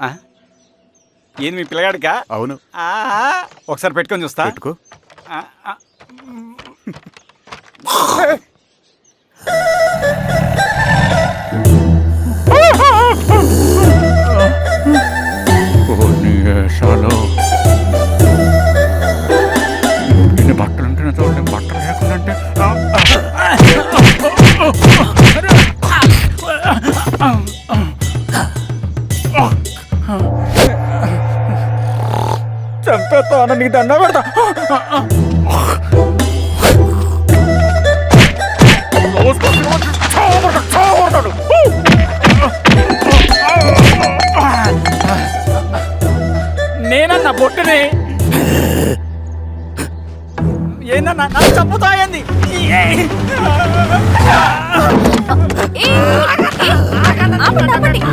ఆ? ఏంది మీ పిల్లగాడికా? అవును. ఆ, ఒకసారి పెట్టుకొని చూస్తా. పెట్టుకో. ఆ, ఆ. చంపేస్తాను నీకు దండ పెడతా. నేనన్న బొట్టుని ఏందన్నా నాకు చంపుతాయంది.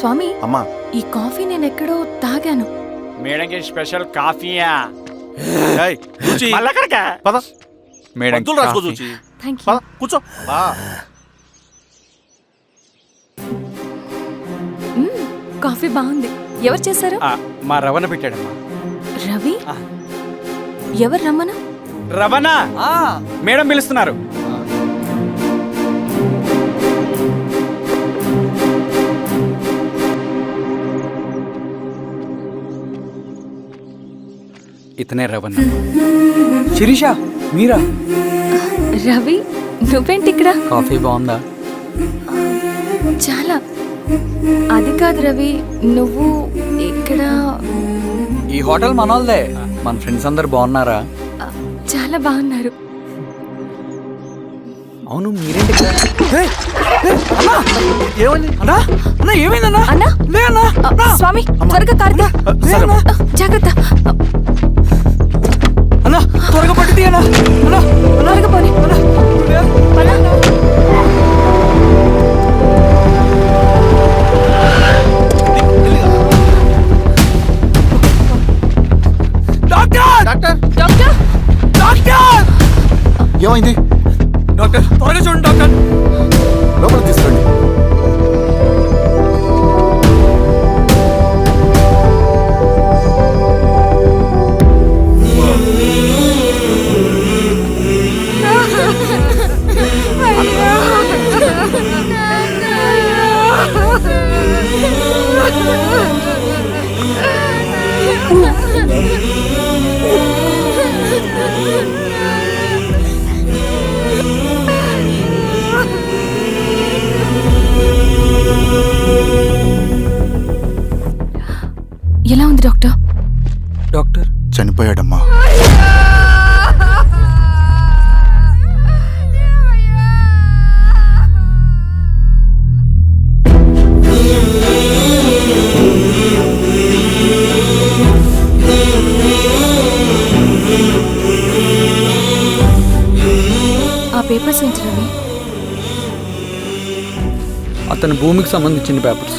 స్వామి అమ్మా. ఈ కాఫీ నేను ఎక్కడో తాగాను. మేడంకి స్పెషల్ కాఫీయా? ఏయ్, చూచి. మళ్ళక్కడికా పద. మేడం మందులు రాసుకో చూచి. థ్యాంక్ యూ పద కూర్చో. బా. మ్మ్, కాఫీ బాగుంది. ఎవరు చేశారు? మా రవణ పెట్టాడమ్మా. రవి. ఎవరు రమ్మను రవణ? మేడం పిలుస్తున్నారు. ఇతనే రవణ. శిరీష మీరా? రవి నువ్వేంటి ఇక్కడ కాఫీ బాగుందా? చాలా. అది కాదు రవి నువ్వు ఇక్కడ ఈ హోటల్ మనోల్దే. మన ఫ్రెండ్స్ అందరు బాగున్నారా? ఆ, చాలా బాగున్నారు. అవును మీరేంటి ఇక్కడ? ఏయ్, ఏయ్, అన్నా! ఏమండి అన్నా అన్నా ఏమైందన్నా అన్నా? లే అన్నా ఆ, స్వామి త్వరగా సరే. జాగ్రత్త ఆ, త్వరగా పట్టు తీయనా అన్నా త్వరగా పోనీ డాక్టర్! డాక్టర్! డాక్టర్? డాక్టర్! ఏమైంది? చనిపోయాడమ్మా. ఆ పేపర్స్ ఏంటి అతని భూమికి సంబంధించిన పేపర్స్.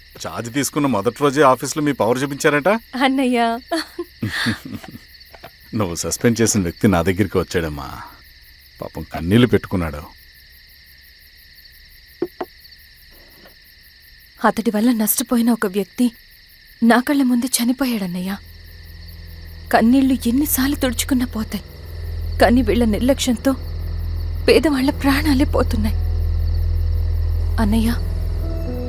ఛార్జ్ తీసుకున్న మొదటి రోజే ఆఫీస్లో మీ పవర్ చూపించారట? అన్నయ్య. నువ్వు సస్పెండ్ చేసిన వ్యక్తి నా దగ్గరికి వచ్చాడమ్మా. పాపం కన్నీళ్ళు పెట్టుకున్నాడు. అతడి వల్ల నష్టపోయిన ఒక వ్యక్తి నా కళ్ళ ముందు చనిపోయాడన్నయ్య. కన్నీళ్ళు ఎన్నిసార్లు తుడుచుకున్నా పోతాయి. కానీ వీళ్ళ నిర్లక్ష్యంతో పేదవాళ్ళ ప్రాణాలే పోతున్నాయి. అన్నయ్య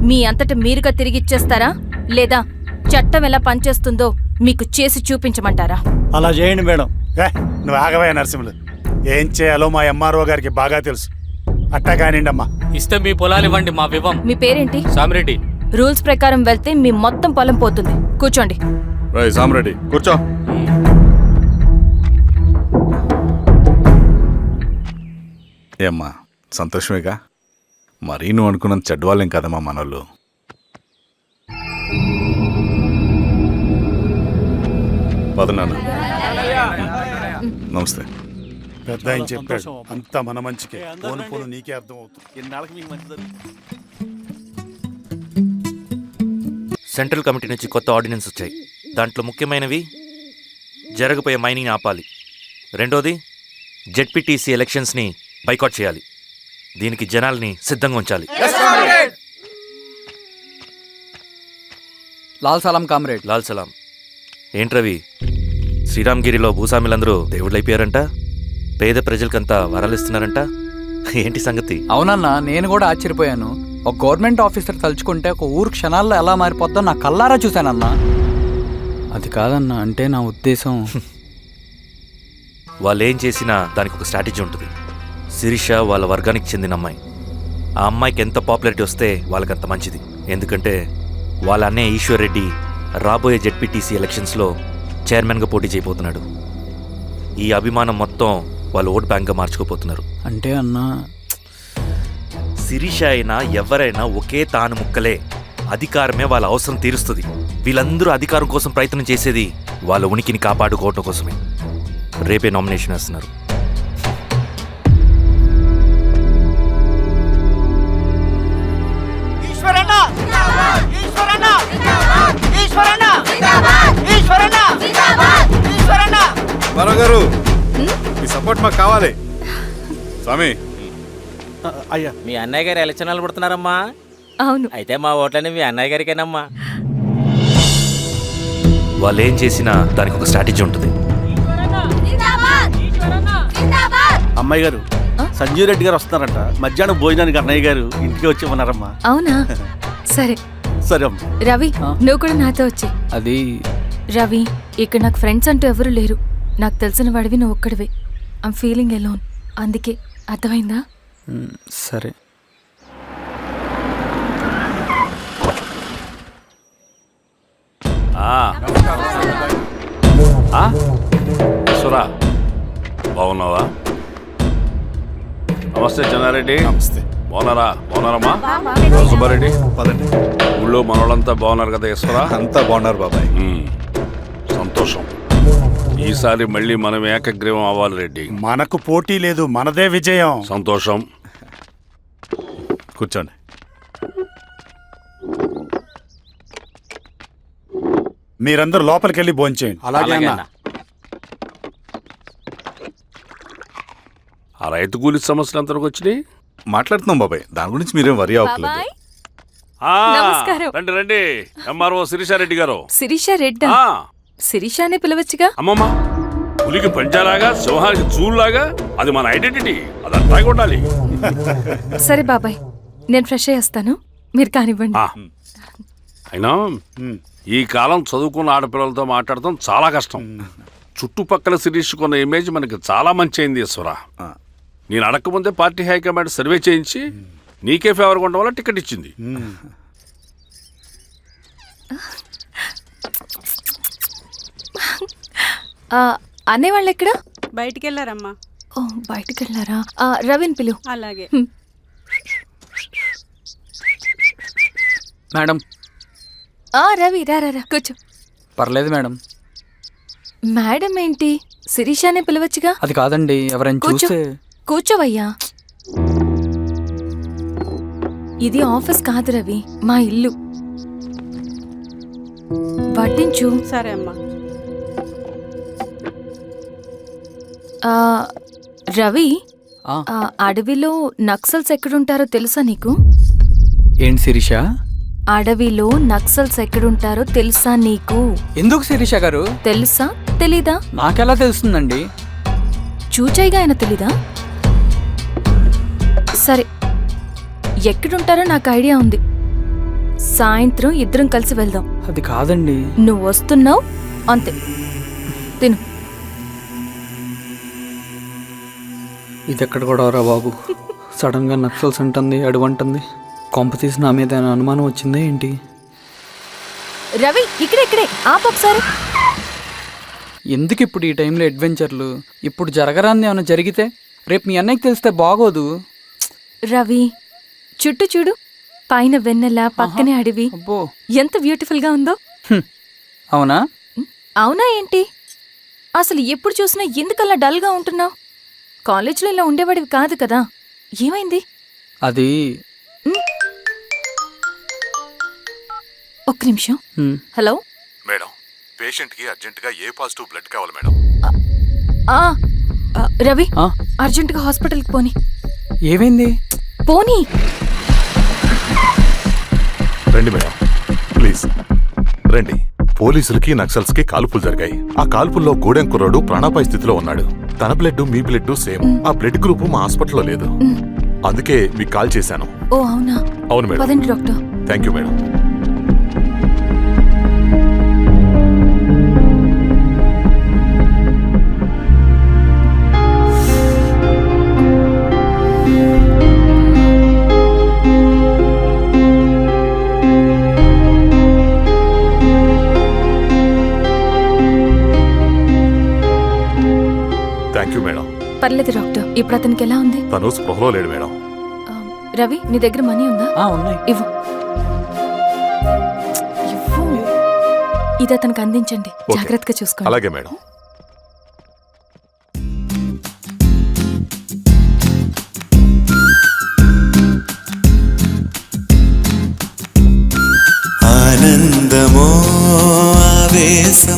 మీ అంతట మీరుగా తిరిగిచ్చేస్తారా? లేదా చట్టం ఎలా పనిచేస్తుందో మీకు చేసి చూపించమంటారా? అలా చేయండి మేడం. నువ్వు ఆగవే నరసింహులు. ఏం చేయాలో మా ఎంఆర్ఓ గారికి బాగా తెలుసు. అట్టా కానివ్వండి అమ్మా ఇస్తే మీ పొలాలు ఇవ్వండి మా వివం. మీ పేరేంటి? సామిరెడ్డి. రూల్స్ ప్రకారం వెళ్తే మీ మొత్తం పొలం పోతుంది. కూర్చోండి. సామ్రెడ్డి కూర్చో. ఏమ్మా సంతోషమేగా? మరీ నువ్వు అనుకున్నంత చెడ్డవాళ్ళేం కదమ్మా మనోళ్ళు. నమస్తే. పెద్ద ఆయన చెప్పాడు అంతా మన మంచికే. పోను పోను నీకే అర్థం అవుతుంది సెంట్రల్ కమిటీ నుంచి కొత్త ఆర్డినెన్స్ వచ్చాయి. దాంట్లో ముఖ్యమైనవి జరగబోయే మైనింగ్ ఆపాలి. రెండోది జెడ్పీటీసీ ఎలక్షన్స్ని బైకాట్ చేయాలి. దీనికి జనాల్ని సిద్ధంగా ఉంచాలి. లాల్ సలాం కామ్రేడ్. లాల్ సలాం. ఏంట్రవి శ్రీరామ్గిరిలో భూస్వాములందరూ దేవుళ్ళైపోయారంట? పేద ప్రజలకంతా వరాలిస్తున్నారంట? ఏంటి సంగతి? అవునన్నా నేను కూడా ఆశ్చర్యపోయాను. ఒక గవర్నమెంట్ ఆఫీసర్ తలుచుకుంటే ఒక ఊరు క్షణాల్లో ఎలా మారిపోద్దో నా కల్లారా చూశానన్నా. అది కాదన్నా అంటే నా ఉద్దేశం. వాళ్ళు ఏం చేసినా దానికి ఒక స్ట్రాటజీ ఉంటుంది. శిరీష వాళ్ళ వర్గానికి చెందిన అమ్మాయి. ఆ అమ్మాయికి ఎంత పాపులారిటీ వస్తే వాళ్ళకంత మంచిది. ఎందుకంటే వాళ్ళ అన్నయ్య ఈశ్వర్ రెడ్డి రాబోయే జెడ్పీటీసీ ఎలక్షన్స్లో చైర్మన్గా పోటీ చేయబోతున్నాడు. ఈ అభిమానం మొత్తం వాళ్ళు ఓట్ బ్యాంక్గా మార్చుకోపోతున్నారు అంటే అన్నా శిరీష అయినా ఎవరైనా ఒకే తాను ముక్కలే. అధికారమే వాళ్ళ అవసరం తీరుస్తుంది. వీళ్ళందరూ అధికారం కోసం ప్రయత్నం చేసేది వాళ్ళ ఉనికిని కాపాడుకోవటం కోసమే. రేపే నామినేషన్ వేస్తున్నారు. మరో గారు మీ సపోర్ట్ మాకు కావాలి. స్వామి. అయ్యా. మీ అన్నయ్య గారు ఎలక్షన్ నిలబడుతున్నారమ్మా అవును. అయితే మా ఓట్లని మీ అన్నయ్య గారికేనమ్మా. వాళ్ళు ఏం చేసినా దానికి ఒక స్ట్రాటజీ ఉంటుంది. అమ్మాయి గారు సంజీవ్ రెడ్డి గారు వస్తున్నారంట. మధ్యాహ్నం భోజనానికి అన్నయ్య గారు ఇంటికి వచ్చి ఉన్నారమ్మా. అవునా? సరే. సరే అమ్మా. రవి? నువ్వు కూడా నాతో వచ్చే అది రవి. ఇక్కడ నాకు ఫ్రెండ్స్ అంటూ ఎవరు లేరు. నాకు తెలిసిన వాడివి నువ్వు ఒక్కడివే. ఐమ్ ఫీలింగ్ ఎలోన్ అందుకే అర్థమైందా? సరే. సురా బాగున్నావా? నమస్తే చెన్నారెడ్డి. నమస్తే. బాగున్నారా? బాగున్నారమ్మా? సుబ్బారెడ్డి? పదండి. ఊళ్ళో మనోళ్ళంతా బాగున్నారు కదా ఈశ్వరా? అంతా బాగున్నారు బాబాయ్. సంతోషం. ఈసారి మళ్ళీ మనం ఏకగ్రీవం అవ్వాలి రెడ్డి. మనకు పోటీ లేదు మనదే విజయం. సంతోషం. కూర్చోండి. మీరందరూ లోపలికి వెళ్ళి భోంచేయండి అలాగే అన్న. ఆ రైతు కూలి సమస్యలు ఎంతవరకు వచ్చినాయి? మాట్లాడుతున్నాం బాబాయ్. దాని గురించి మీరేం వరి అవ్వట్లేదు బాబాయ్. ఆ, నమస్కారం. రండి రండి. ఎంఆర్ఓ శిరీషారెడ్డి గారు. శిరీష రెడ్డా? ఆ, శిరీష అనే పిలవచ్చుగా? అమ్మమ్మ పులికి పంచాలాగా సింహానికి చూలాగా అది మన ఐడెంటిటీ అది అట్లాగే ఉండాలి సరే బాబాయ్ నేను ఫ్రెష్ అయ్యేస్తాను మీరు కానివ్వండి. అయినా ఈ కాలం చదువుకున్న ఆడపిల్లలతో మాట్లాడటం చాలా కష్టం. చుట్టుపక్కల శిరీషుకున్న ఇమేజ్ మనకి చాలా మంచి అయింది ఈశ్వర. నేను అడగకముందే పార్టీ హైకమాండ్ సర్వే చేయించి నీకే ఫేవర్గా ఉండడం వల్ల టికెట్ ఇచ్చింది. అనేవాళ్ళు ఎక్కడ? బయటికి వెళ్ళారమ్మా ఓ బయటికి వెళ్ళారా ఆ, రవిని పిలు. అలాగే. మేడం. ఆ రవి రా రా రా, కూర్చో. పర్లేదు మేడం. మేడం ఏంటి? శిరీషానే పిలవచ్చుగా? అది కాదండి ఎవరైనా కూర్చో. చూస్తే కూర్చోవయ్యా. ఇది ఆఫీస్ కాదు రవి మా ఇల్లు. పట్టించు సరే అమ్మా. రవి ఆ, అడవిలో నక్సల్స్ ఎక్కడుంటారో తెలుసా నీకు? ఏంటి శిరీష? అడవిలో నక్సల్స్ ఎక్కడుంటారో తెలుసా నీకు? ఎందుకు శిరీష గారు? తెలుసా? తెలీదా? నాకెలా తెలుస్తుందండి? చూచాయిగా ఆయన తెలీదా? సరే ఎక్కడుంటారో నాకు ఐడియా ఉంది. సాయంత్రం ఇద్దరం కలిసి వెళ్దాం. అది కాదండి. నువ్వు వస్తున్నావు? అంతే. తిను. ఇది ఎక్కడ కూడా రా బాబు. సడన్గా నక్సల్స్ అంటుంది అడువంటుంది కొంప తీసి నా మీద అనుమానం వచ్చిందే ఏంటి? రవి ఇక్కడే ఇక్కడే. ఆపు ఒకసారి. ఎందుకు ఇప్పుడు ఈ టైంలో అడ్వెంచర్లు? ఇప్పుడు జరగరాంది ఏమైనా జరిగితే? రేపు మీ అన్నయ్యకి తెలిస్తే బాగోదు. రవి చుట్టూ చూడు. పైన వెన్నెల పక్కనే అడవి. అబ్బో. ఎంత బ్యూటిఫుల్గా ఉందో. అవునా? అవునా ఏంటి? అసలు ఎప్పుడు చూసినా ఎందుకలా డల్గా ఉంటున్నావు? కాలేజీలో ఇలా ఉండేవాడివి కాదు కదా. ఏమైంది? అది ఒక్క నిమిషం. హలో? మేడం పేషెంట్కి అర్జెంటుగా ఏ పాజిటివ్ బ్లడ్ కావాలి మేడం? ఆ ఆ, రవి ఆ, అర్జెంటుగా హాస్పిటల్కి పోని. ఏమైంది? పోనీ. రండి మేడం ప్లీజ్. రండి. పోలీసులకి నక్సల్స్కి కాల్పులు జరిగాయి. ఆ కాల్పుల్లో గూడెం కుర్రాడు ప్రాణాపాయ స్థితిలో ఉన్నాడు. తన బ్లడ్ మీ బ్లడ్ సేమ్. ఆ బ్లడ్ గ్రూప్ మా హాస్పిటల్లో లేదు. అందుకే మీకు కాల్ చేశాను. ఓ అవునా? అవును madam. Doctor. Thank you madam. పర్లేదు డాక్టర్. ఇప్పుడు అతనికి ఎలా ఉంది? తను స్పృహలో లేడు మేడం. ఆ, రవి నీ దగ్గర మనీ ఉందా? ఆ, ఉన్నాయి. ఇవ్వు. ఇవ్వు. ఇది అతనికి అందించండి. ఓకే. జాగ్రత్తగా చూసుకోండి. అలాగే మేడం. ఆనందమో ఆవేశమో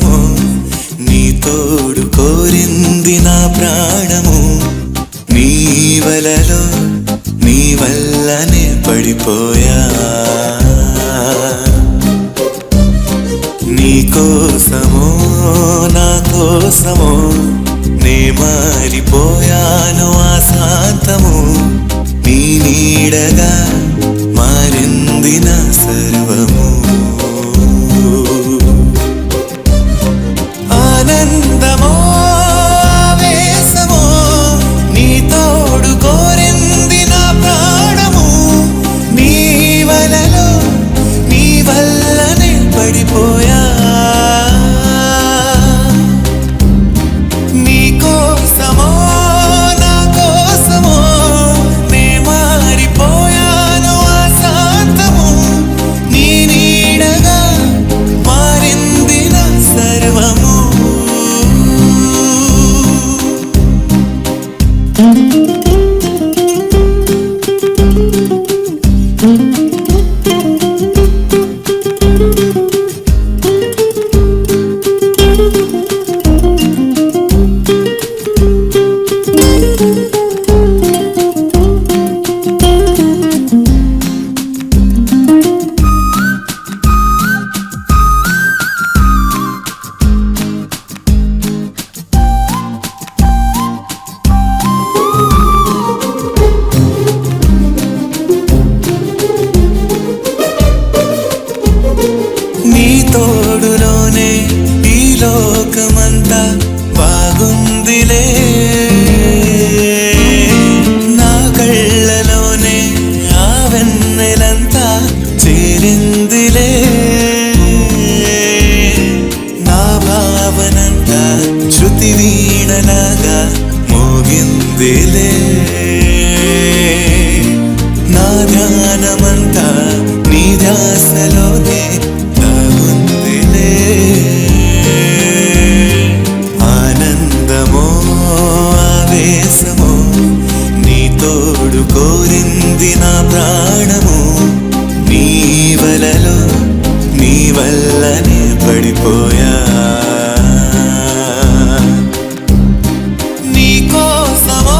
కోసమో